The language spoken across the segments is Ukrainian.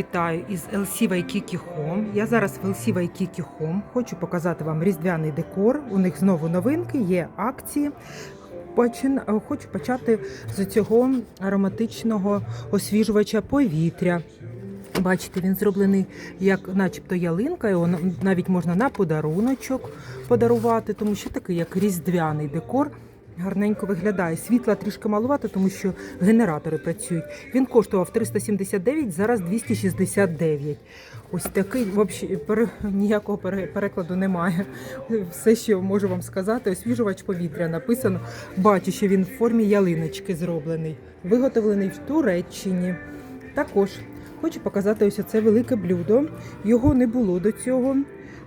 Вітаю із LC Waikiki Home. Я зараз в LC Waikiki Home. Хочу показати вам різдвяний декор. У них знову новинки, є акції. Хочу почати з цього ароматичного освіжувача повітря. Бачите, він зроблений як начебто ялинка, його навіть можна на подаруночок подарувати, тому що такий як різдвяний декор. Гарненько виглядає. Світла трішки малувати, тому що генератори працюють. Він коштував 379, зараз 269. Ось такий, взагалі, пере, ніякого перекладу немає. Все, що можу вам сказати, освіжувач повітря написано. Бачу, що він в формі ялиночки зроблений, виготовлений в Туреччині. Також хочу показати ось це велике блюдо. Його не було до цього.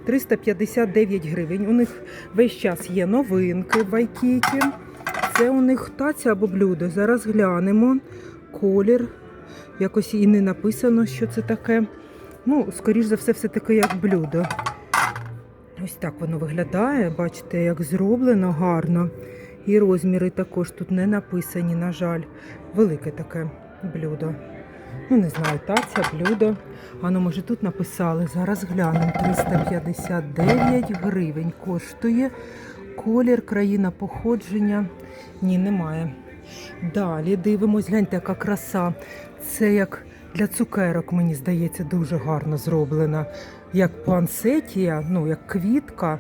359 гривень. У них весь час є новинки в Вайкікі. Це у них таця або блюдо. Зараз глянемо. Колір. Якось і не написано, що це таке. Ну, скоріш за все, все таки як блюдо. Ось так воно виглядає. Бачите, як зроблено гарно. І розміри також тут не написані, на жаль. Велике таке блюдо. Ну, не знаю, таця, блюдо. А ну, може, тут написали. Зараз глянемо. 359 гривень коштує. Колір, країна походження. Ні, немає. Далі дивимось, гляньте, яка краса. Це як для цукерок, мені здається, дуже гарно зроблена. Як пансетія, ну, як квітка.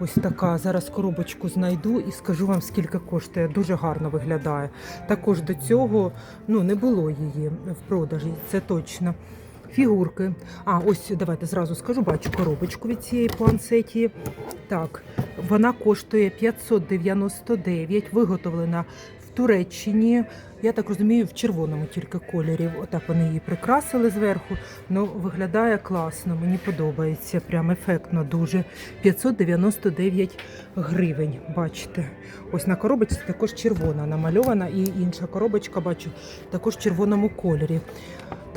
Ось така. Зараз коробочку знайду і скажу вам, скільки коштує. Дуже гарно виглядає. Також до цього ну, не було її в продажі, це точно. Фігурки. А, ось давайте зразу скажу, бачу коробочку від цієї планцеті. Так, вона коштує 599, виготовлена Туреччині. Я так розумію, в червоному тільки кольорі. Отак вони її прикрасили зверху. Ну, виглядає класно, мені подобається. Прям ефектно дуже. 599 гривень. Бачите. Ось на коробочці також червона намальована, і інша коробочка, бачу, також в червоному кольорі.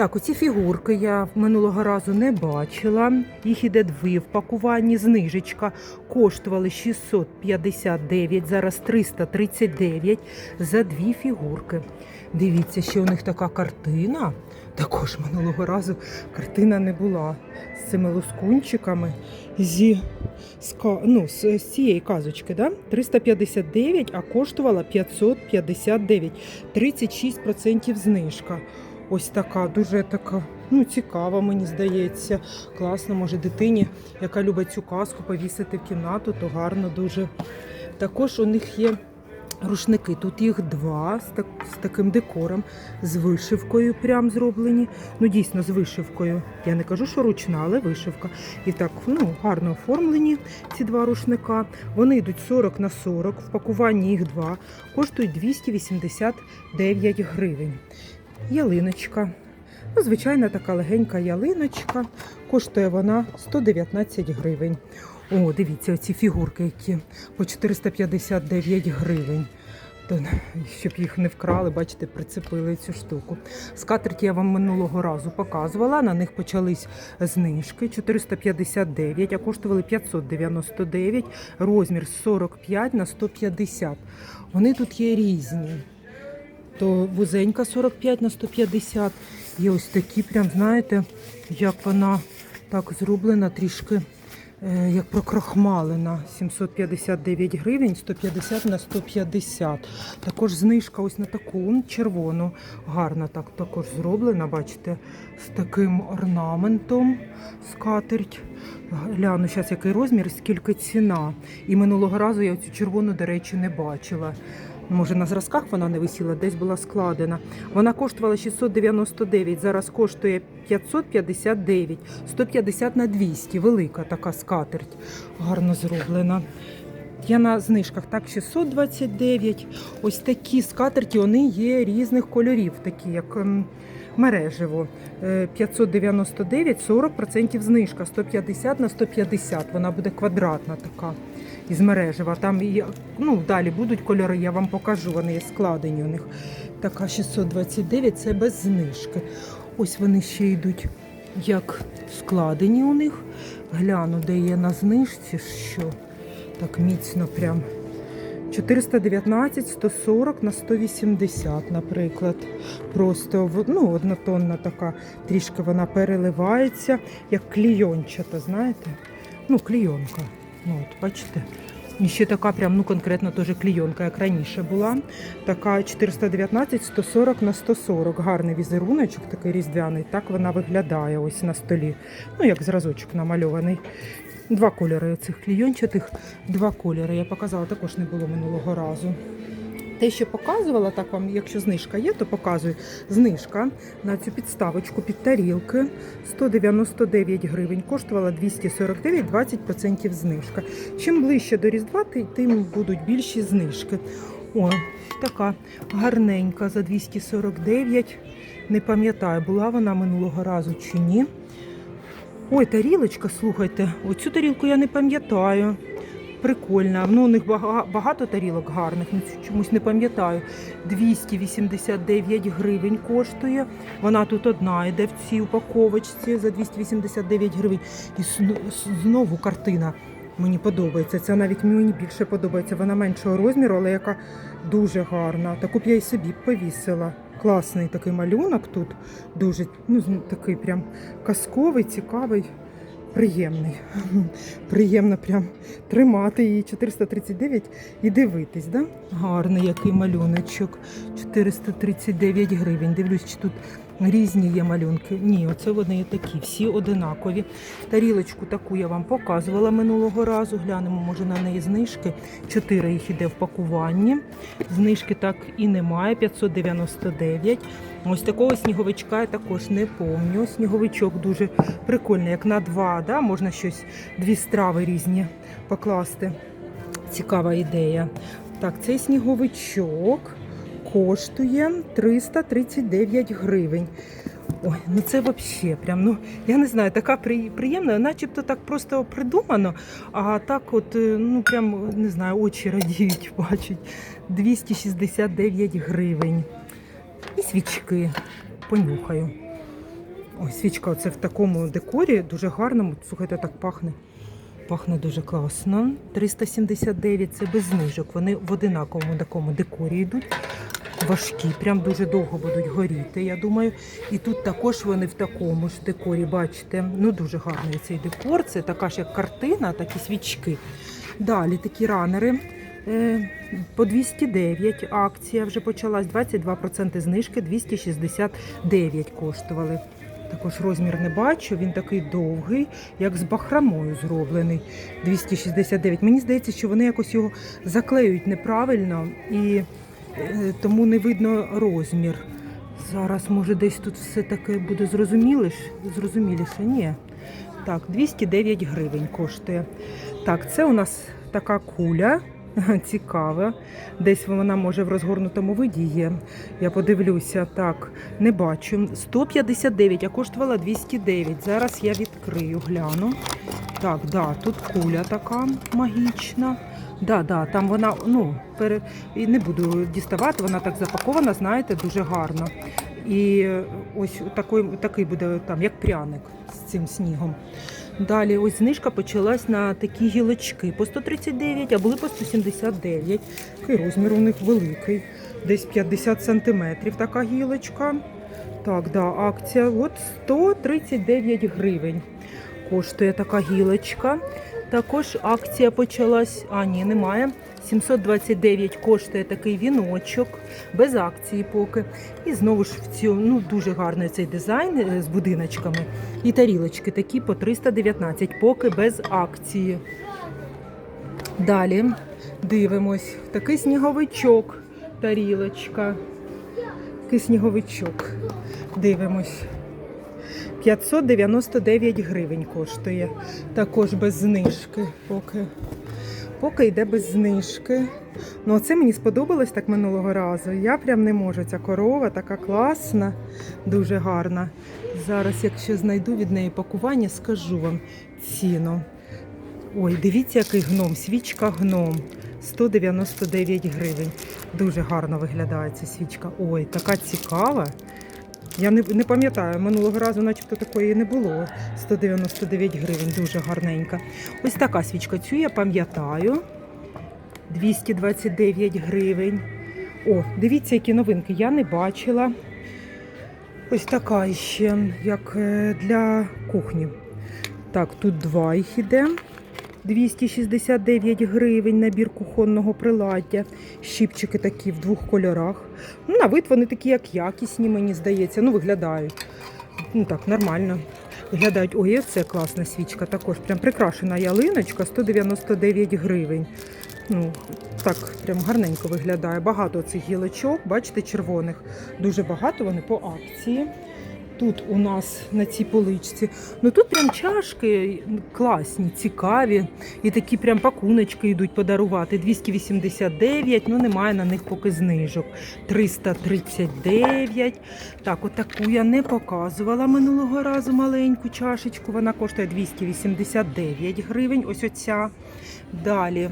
Так, оці фігурки я минулого разу не бачила. Їх іде дві в пакуванні. Знижечка коштували 659, зараз 339 за дві фігурки. Дивіться, ще у них така картина. Також минулого разу картина не була з цими лоскунчиками зі з, ну, з, з цієї казочки. Да? 359, а коштувала 559. 36% знижка. Ось така, дуже така, ну, цікава, мені здається. Класно, може, дитині, яка любить цю казку, повісити в кімнату, то гарно дуже. Також у них є рушники. Тут їх два з, так, з таким декором, з вишивкою прям зроблені. Ну, дійсно, з вишивкою. Я не кажу, що ручна, але вишивка. І так, ну, гарно оформлені ці два рушника. Вони йдуть 40 на 40, в пакуванні їх два, коштують 289 гривень. Ялиночка. Ну, звичайна така легенька ялиночка. Коштує вона 119 гривень. О, дивіться, оці фігурки, які по 459 гривень. Щоб їх не вкрали, бачите, прицепили цю штуку. Скатерті я вам минулого разу показувала. На них почались знижки 459, а коштували 599, розмір 45 на 150. Вони тут є різні то вузенька 45 на 150. Є ось такі, прям знаєте, як вона так зроблена, трішки е, як прокрахмалена. 759 гривень, 150 на 150. Також знижка ось на таку червону. Гарна так також зроблена, бачите, з таким орнаментом скатерть. Гляну зараз який розмір, скільки ціна. І минулого разу я цю червону, до речі, не бачила. Може, на зразках вона не висіла, десь була складена. Вона коштувала 699, зараз коштує 559, 150 на 200. Велика така скатерть, гарно зроблена. Я на знижках так 629. Ось такі скатерті, вони є різних кольорів, такі як мережево. Е, 599, 40% знижка, 150 на 150. Вона буде квадратна така із мережева. Там ну, далі будуть кольори, я вам покажу, вони є складені у них. Така 629 це без знижки. Ось вони ще йдуть як складені у них. Гляну, де є на знижці, що так міцно прям 419, 140 на 180, наприклад. Просто ну, однотонна така, трішки вона переливається, як клійончата, знаєте? Ну, клійонка. Ну, от, бачите? І ще така прям, ну конкретно теж клійонка, як раніше була. Така 419, 140 на 140. Гарний візеруночок, такий різдвяний. Так вона виглядає ось на столі. Ну, як зразочок намальований. Два кольори цих клійончатих, два кольори. Я показала, також не було минулого разу. Те, що показувала, так вам, якщо знижка є, то показую. Знижка на цю підставочку під тарілки 199 гривень, коштувала 249, 20% знижка. Чим ближче до Різдва, тим будуть більші знижки. О, така гарненька за 249. Не пам'ятаю, була вона минулого разу чи ні. Ой, тарілочка, слухайте, оцю тарілку я не пам'ятаю. Прикольна. Ну, у них багато тарілок гарних, ну, чомусь не пам'ятаю. 289 гривень коштує. Вона тут одна йде в цій упаковочці за 289 гривень. І знову картина. Мені подобається. Це навіть мені більше подобається. Вона меншого розміру, але яка дуже гарна. Таку б я і собі повісила. Класний такий малюнок тут. Дуже ну, такий прям казковий, цікавий, приємний. Приємно прям тримати її 439 і дивитись, да? Гарний який малюночок. 439 гривень. Дивлюсь, чи тут різні є малюнки. Ні, оце вони такі, всі одинакові. Тарілочку таку я вам показувала минулого разу. Глянемо, може на неї знижки. Чотири їх іде в пакуванні. Знижки так і немає. 599. Ось такого сніговичка я також не помню. Сніговичок дуже прикольний, як на два. Да? Можна щось, дві страви різні покласти. Цікава ідея. Так, цей сніговичок коштує 339 гривень. Ой, ну це взагалі прям, ну я не знаю, така приємна, начебто так просто придумано, а так от, е, ну прям не знаю, очі радіють, бачать. 269 гривень. І свічки. Понюхаю. Ой, свічка оце в такому декорі, дуже гарному. Слухайте, так пахне. Пахне дуже класно. 379 це без знижок. Вони в одинаковому такому декорі йдуть. Важкі, прям дуже довго будуть горіти, я думаю. І тут також вони в такому ж декорі, бачите. Ну, дуже гарний цей декор. Це така ж як картина, такі свічки. Далі такі ранери. е, По 209 акція вже почалась, 22% знижки, 269 коштували. Також розмір не бачу, він такий довгий, як з бахрамою зроблений. 269. Мені здається, що вони якось його заклеюють неправильно і тому не видно розмір. Зараз, може, десь тут все таке буде зрозуміліше. Зрозуміліше. Ні. Так, 209 гривень коштує. Так, це у нас така куля. Цікава. Десь вона може в розгорнутому виді є. Я подивлюся, так, не бачу. 159, а коштувала 209. Зараз я відкрию, гляну. Так, да, тут куля така магічна. Да, да, там вона, ну, пере... і не буду діставати, вона так запакована, знаєте, дуже гарно. І е, ось такий, такий буде там, як пряник з цим снігом. Далі ось знижка почалась на такі гілочки по 139, а були по 179. Такий розмір у них великий, десь 50 сантиметрів така гілочка. Так, да, акція от 139 гривень коштує така гілочка. Також акція почалась, а ні, немає. 729 коштує такий віночок, без акції поки. І знову ж в цьому ну, дуже гарний цей дизайн е, з будиночками. І тарілочки такі по 319, поки без акції. Далі дивимось. Такий сніговичок, тарілочка. Такий сніговичок. Дивимось. 599 гривень коштує. Також без знижки. Поки, поки йде без знижки. Ну, це мені сподобалось так минулого разу. Я прям не можу. Ця корова така класна, дуже гарна. Зараз, якщо знайду від неї пакування, скажу вам ціну. Ой, дивіться, який гном, свічка гном. 199 гривень. Дуже гарно виглядає ця свічка. Ой, така цікава. Я не, не пам'ятаю, минулого разу начебто такої не було. 199 гривень, дуже гарненька. Ось така свічка. Цю я пам'ятаю. 229 гривень. О, дивіться, які новинки. Я не бачила. Ось така ще, як е, для кухні. Так, тут два їх іде. 269 гривень набір кухонного приладдя. Щіпчики такі в двох кольорах. Ну, на вид вони такі, як якісні, мені здається. Ну, виглядають. Ну так, нормально. Виглядають. Ой, це класна свічка. Також прям прикрашена ялиночка 199 гривень. Ну, так, прям гарненько виглядає. Багато цих гілочок, бачите, червоних. Дуже багато вони по акції. Тут у нас на цій поличці. Ну тут прям чашки класні, цікаві. І такі прям пакуночки йдуть подарувати. 289, ну немає на них поки знижок. 339. Так, отаку я не показувала минулого разу маленьку чашечку. Вона коштує 289 гривень. Ось оця. Далі.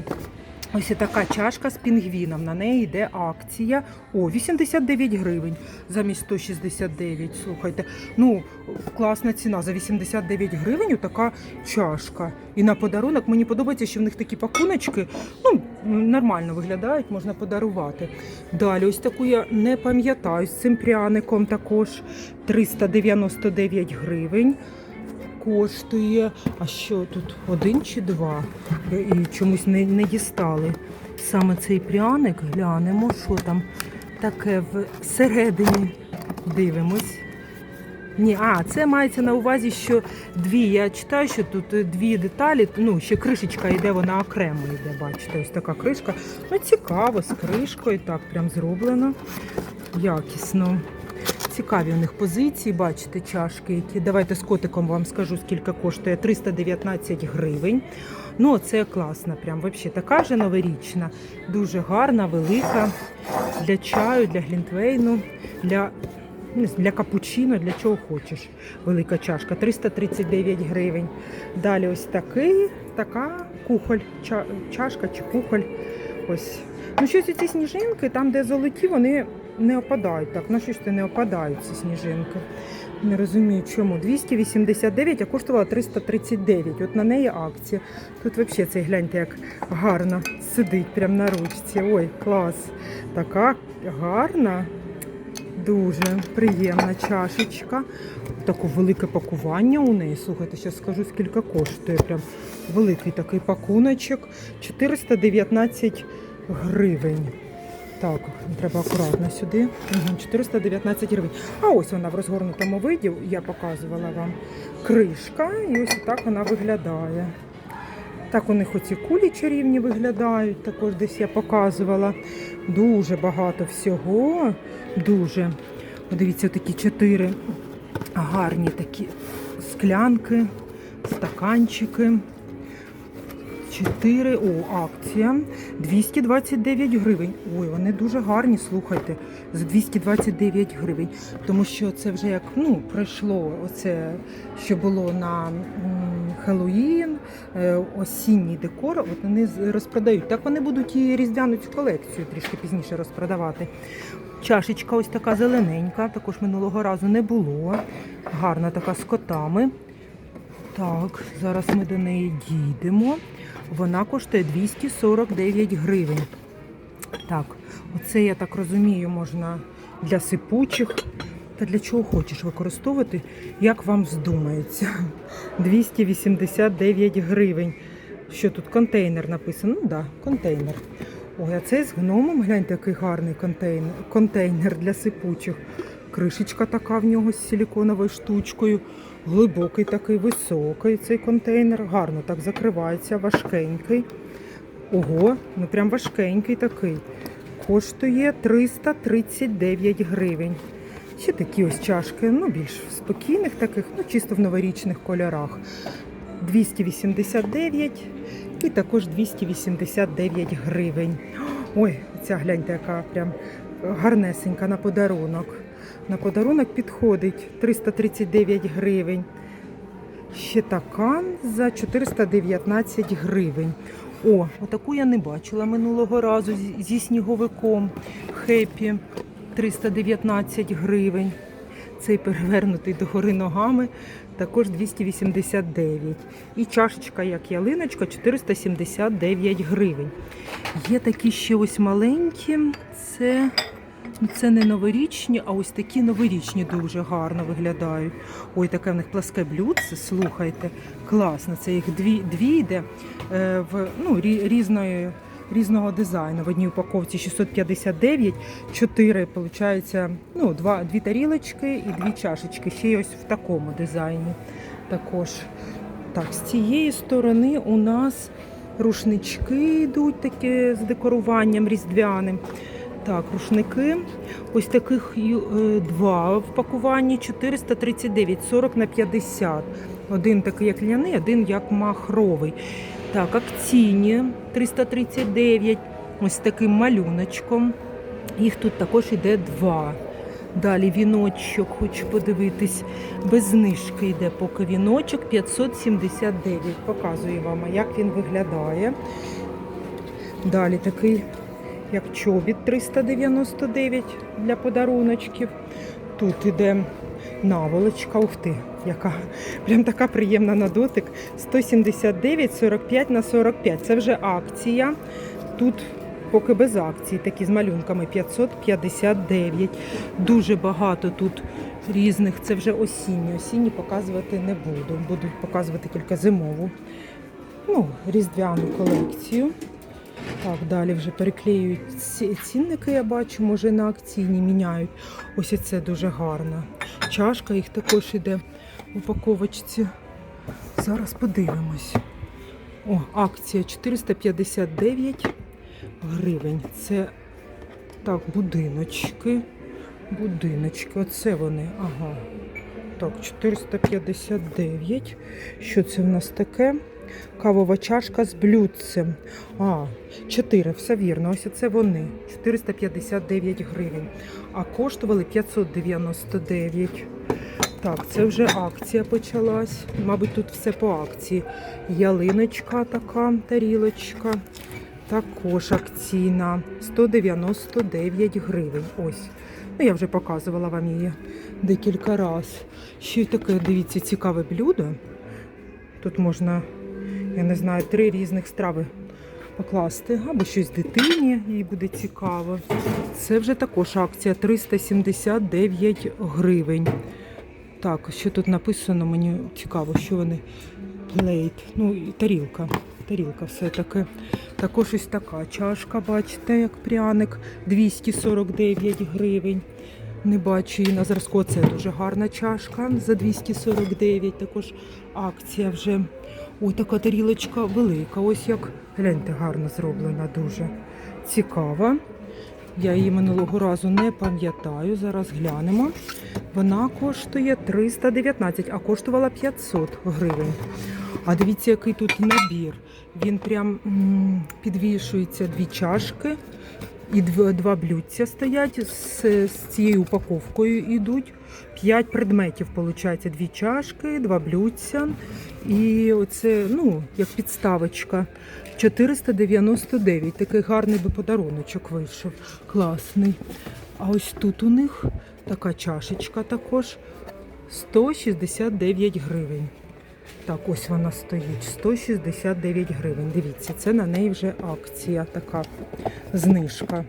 Ось така чашка з пінгвіном. На неї йде акція. О, 89 гривень замість 169. Слухайте. Ну, класна ціна. За 89 гривень така чашка. І на подарунок мені подобається, що в них такі пакуночки ну, нормально виглядають, можна подарувати. Далі, ось таку я не пам'ятаю з цим пряником також 399 гривень. Коштує, а що тут один чи два? І чомусь не, не дістали. Саме цей пряник, глянемо, що там таке всередині. Дивимось. Ні, а, це мається на увазі, що дві. Я читаю, що тут дві деталі, ну, ще кришечка йде, вона окремо йде, бачите, ось така кришка. Ну, цікаво, з кришкою, так, прям зроблено. Якісно. Цікаві у них позиції, бачите, чашки, які. Давайте з котиком вам скажу, скільки коштує. 319 гривень. Ну, це класна, прям взагалі така же новорічна, дуже гарна, велика для чаю, для глінтвейну, для, для капучино, для чого хочеш. Велика чашка, 339 гривень. Далі ось такий, така кухоль, ча- чашка чи кухоль. Ось. Ну, щось ці сніжинки, там, де золоті, вони не опадають. Так, на що ж це не опадають ці сніжинки? Не розумію, чому. 289, а коштувала 339. От на неї акція. Тут взагалі цей гляньте, як гарно сидить прямо на ручці. Ой, клас. Така гарна, дуже приємна чашечка. Таке велике пакування у неї. Слухайте, зараз скажу, скільки коштує. Прям великий такий пакуночок. 419 гривень. Так, треба акуратно сюди. Угу, 419 гривень. А ось вона в розгорнутому виді, я показувала вам кришка, і ось так вона виглядає. Так у них оці кулі чарівні виглядають, також десь я показувала. Дуже багато всього. Дуже. Подивіться, такі чотири гарні такі склянки, стаканчики. 4, о, акція 229 гривень. Ой, вони дуже гарні, слухайте, за 229 гривень. Тому що це вже як ну, пройшло оце, що було на Хеллоїн, е, осінній декор, от вони розпродають. Так вони будуть і різдвяну цю колекцію трішки пізніше розпродавати. Чашечка ось така зелененька, також минулого разу не було. Гарна така з котами. Так, зараз ми до неї дійдемо. Вона коштує 249 гривень. Так, оце, я так розумію, можна для сипучих та для чого хочеш використовувати, як вам здумається. 289 гривень. Що тут контейнер написано? Ну так, да, контейнер. Ой, а цей з гномом, гляньте, який гарний контейнер, контейнер для сипучих. Кришечка така в нього з силіконовою штучкою. Глибокий такий, високий цей контейнер. Гарно так закривається, важкенький. Ого, ну прям важкенький такий. Коштує 339 гривень. Ще такі ось чашки, ну більш спокійних таких, ну чисто в новорічних кольорах. 289 і також 289 гривень. Ой, ця гляньте, яка прям гарнесенька на подарунок. На подарунок підходить 339 гривень. Ще така за 419 гривень. О, отаку я не бачила минулого разу зі- сніговиком. Хеппі 319 гривень. Цей перевернутий догори ногами також 289. І чашечка, як ялиночка, 479 гривень. Є такі ще ось маленькі. Це, це не новорічні, а ось такі новорічні дуже гарно виглядають. Ой, таке в них пласке блюдце, слухайте, класно. Це їх дві, дві йде е, в ну, рі- різної. Різного дизайну. В одній упаковці 659, 4, виходить, ну, два, дві тарілочки і дві чашечки. Ще й ось в такому дизайні також. Так, з цієї сторони у нас рушнички йдуть такі з декоруванням різдвяним. Так, рушники. Ось таких е, два в пакуванні 439, 40 на 50. Один такий як ляний, один як махровий. Так, акційні 339, ось таким малюночком. Їх тут також іде два. Далі віночок, хочу подивитись. Без знижки йде поки віночок 579. Показую вам, як він виглядає. Далі такий, як чобіт 399 для подаруночків. Тут іде наволочка, ух ти, яка прям така приємна на дотик. 179, 45 на 45. Це вже акція. Тут поки без акції, такі з малюнками 559. Дуже багато тут різних. Це вже осінні. Осінні показувати не буду. Буду показувати тільки зимову. Ну, різдвяну колекцію. Так, далі вже переклеюють ці- цінники, я бачу, може на акційні міняють. Ось і це дуже гарно. Чашка їх також іде в упаковочці. Зараз подивимось. О, акція 459 гривень. Це так, будиночки. Будиночки. Оце вони. Ага. Так, 459. Що це в нас таке? Кавова чашка з блюдцем. А, 4, все вірно. Ось це вони. 459 гривень. А коштували 599. Так, це вже акція почалась. Мабуть, тут все по акції. Ялиночка така, тарілочка. Також акційна. 199 гривень. Ось. Ну, я вже показувала вам її декілька разів. Ще й таке, дивіться, цікаве блюдо. Тут можна, я не знаю, три різних страви покласти, або щось дитині, їй буде цікаво. Це вже також акція 379 гривень. Так, що тут написано, мені цікаво, що вони плейт. Ну, тарілка. Тарілка все-таки. Також ось така чашка, бачите, як пряник 249 гривень. Не бачу її на зразку. Це дуже гарна чашка за 249. Також акція вже. Ой, така тарілочка велика. Ось як гляньте, гарно зроблена, дуже цікава. Я її минулого разу не пам'ятаю. Зараз глянемо. Вона коштує 319, а коштувала 500 гривень. А дивіться, який тут набір. Він прям м, підвішується дві чашки і дв- два блюдця стоять з, з цією упаковкою йдуть. П'ять предметів, виходить, дві чашки, два блюдця. І оце, ну, як підставочка. 499. Такий гарний би подаруночок вийшов. Класний. А ось тут у них така чашечка також 169 гривень. Так, ось вона стоїть. 169 гривень. Дивіться, це на неї вже акція така знижка.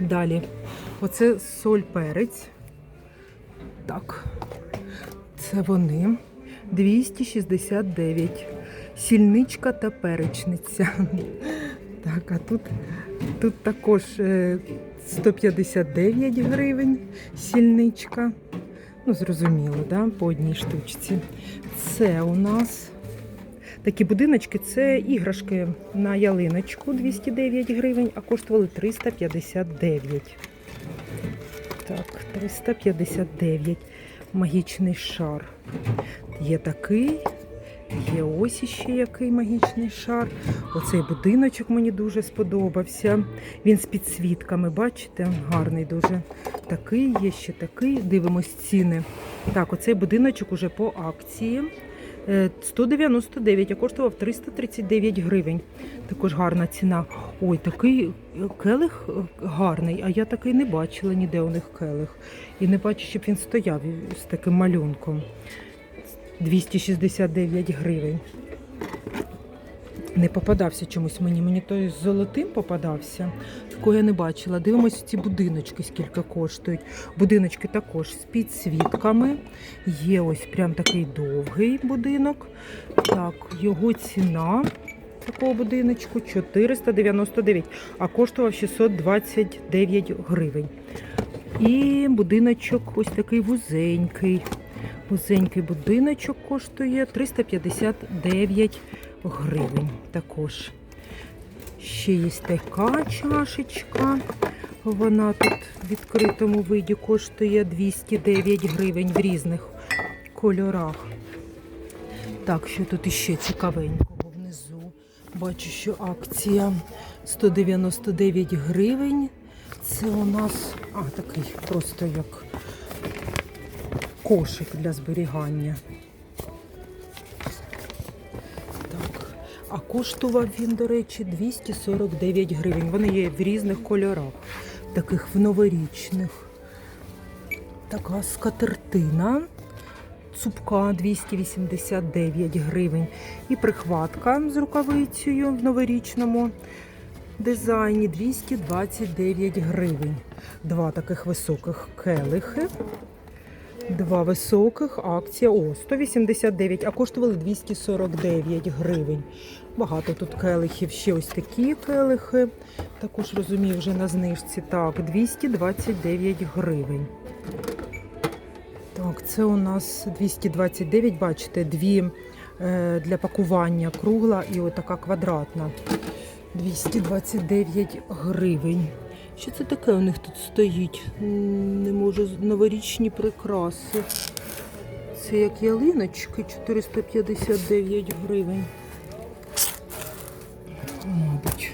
Далі. Оце соль перець. Так. Це вони. 269. Сільничка та перечниця. Так, а тут, тут також е, 159 гривень сільничка. Ну, зрозуміло, да? по одній штучці. Це у нас такі будиночки, це іграшки на ялиночку 209 гривень, а коштували 359. Так, 359. Магічний шар. Є такий. Є ось іще який магічний шар. Оцей будиночок мені дуже сподобався. Він з підсвітками, бачите, гарний дуже. Такий є ще такий. Дивимось ціни. Так, оцей будиночок уже по акції. Е, 199, а коштував 339 гривень. Також гарна ціна. Ой, такий е, келих е, гарний, а я такий не бачила ніде у них келих. І не бачу, щоб він стояв з таким малюнком. 269 гривень. Не попадався чомусь мені. Мені той з золотим попадався. Такого я не бачила. Дивимось ці будиночки, скільки коштують. Будиночки також з підсвітками. Є ось прям такий довгий будинок. Так, його ціна такого будиночку 499, а коштував 629 гривень. І будиночок ось такий вузенький. Вузенький будиночок коштує 359 гривень також. Ще є така чашечка. Вона тут в відкритому виді коштує 209 гривень в різних кольорах. Так, що тут іще цікавенького внизу. Бачу, що акція 199 гривень. Це у нас а, такий просто як кошик для зберігання. А коштував він, до речі, 249 гривень. Вони є в різних кольорах, таких в новорічних. Така скатертина. Цупка 289 гривень. І прихватка з рукавицею в новорічному дизайні 229 гривень. Два таких високих келихи. Два високих акція. О, 189, а коштували 249 гривень. Багато тут келихів. Ще ось такі келихи. Також розумію, вже на знижці. Так, 229 гривень. Так, це у нас 229, бачите, дві е, для пакування кругла і отака квадратна. 229 гривень. Що це таке у них тут стоїть? Не можу новорічні прикраси. Це як ялиночки 459 гривень. Мабуть.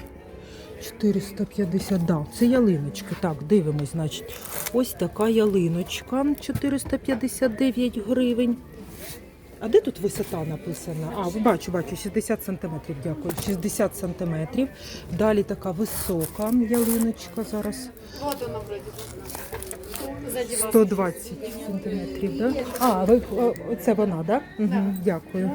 450, да, це ялиночки. Так, дивимось, значить. Ось така ялиночка 459 гривень. А де тут висота написана? А, бачу, бачу, 60 сантиметрів, дякую. 60 сантиметрів. Далі така висока ялиночка зараз. Вот оно вроде Сзади вас. 120 сантиметрів, да? А, ви, о, це вона, да? Угу, дякую.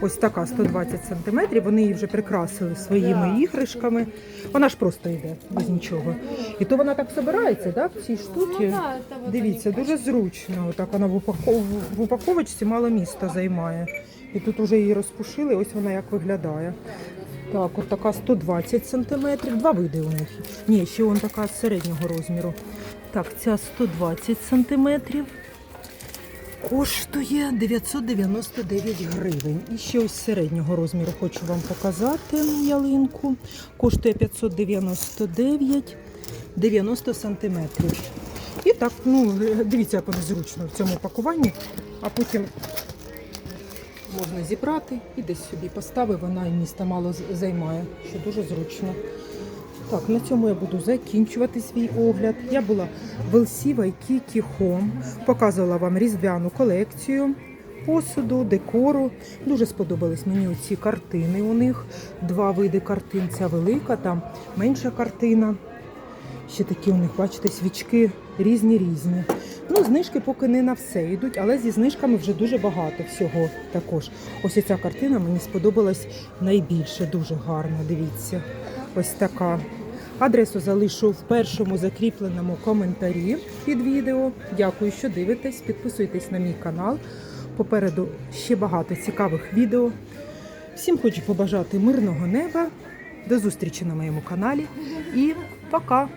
Ось така 120 сантиметрів. Вони її вже прикрасили своїми іграшками. Вона ж просто йде без нічого. І то вона так збирається, да, в цій штуці. Ну вот Дивіться, дуже зручно. Отак вона в, в упаковочці мало міста займає. І тут вже її розпушили, ось вона як виглядає. Так, от така 120 сантиметрів. Два види у них. Ні, ще вон така середнього розміру. Так, ця 120 сантиметрів. Коштує 999 гривень. І ще ось середнього розміру хочу вам показати ялинку. Коштує 599 90 сантиметрів. І так, ну, дивіться, як воно зручно в цьому пакуванні, а потім можна зібрати і десь собі поставив, вона і міста мало займає, що дуже зручно. Так, на цьому я буду закінчувати свій огляд. Я була в LC Waikiki Home, показувала вам різдвяну колекцію посуду, декору. Дуже сподобались мені оці картини у них. Два види картин. Ця велика, там менша картина. Ще такі у них, бачите, свічки різні-різні. Ну, знижки поки не на все йдуть, але зі знижками вже дуже багато всього також. Ось ця картина мені сподобалась найбільше, дуже гарно. Дивіться. Ось така. Адресу залишу в першому закріпленому коментарі під відео. Дякую, що дивитесь. Підписуйтесь на мій канал. Попереду ще багато цікавих відео. Всім хочу побажати мирного неба. До зустрічі на моєму каналі і пока!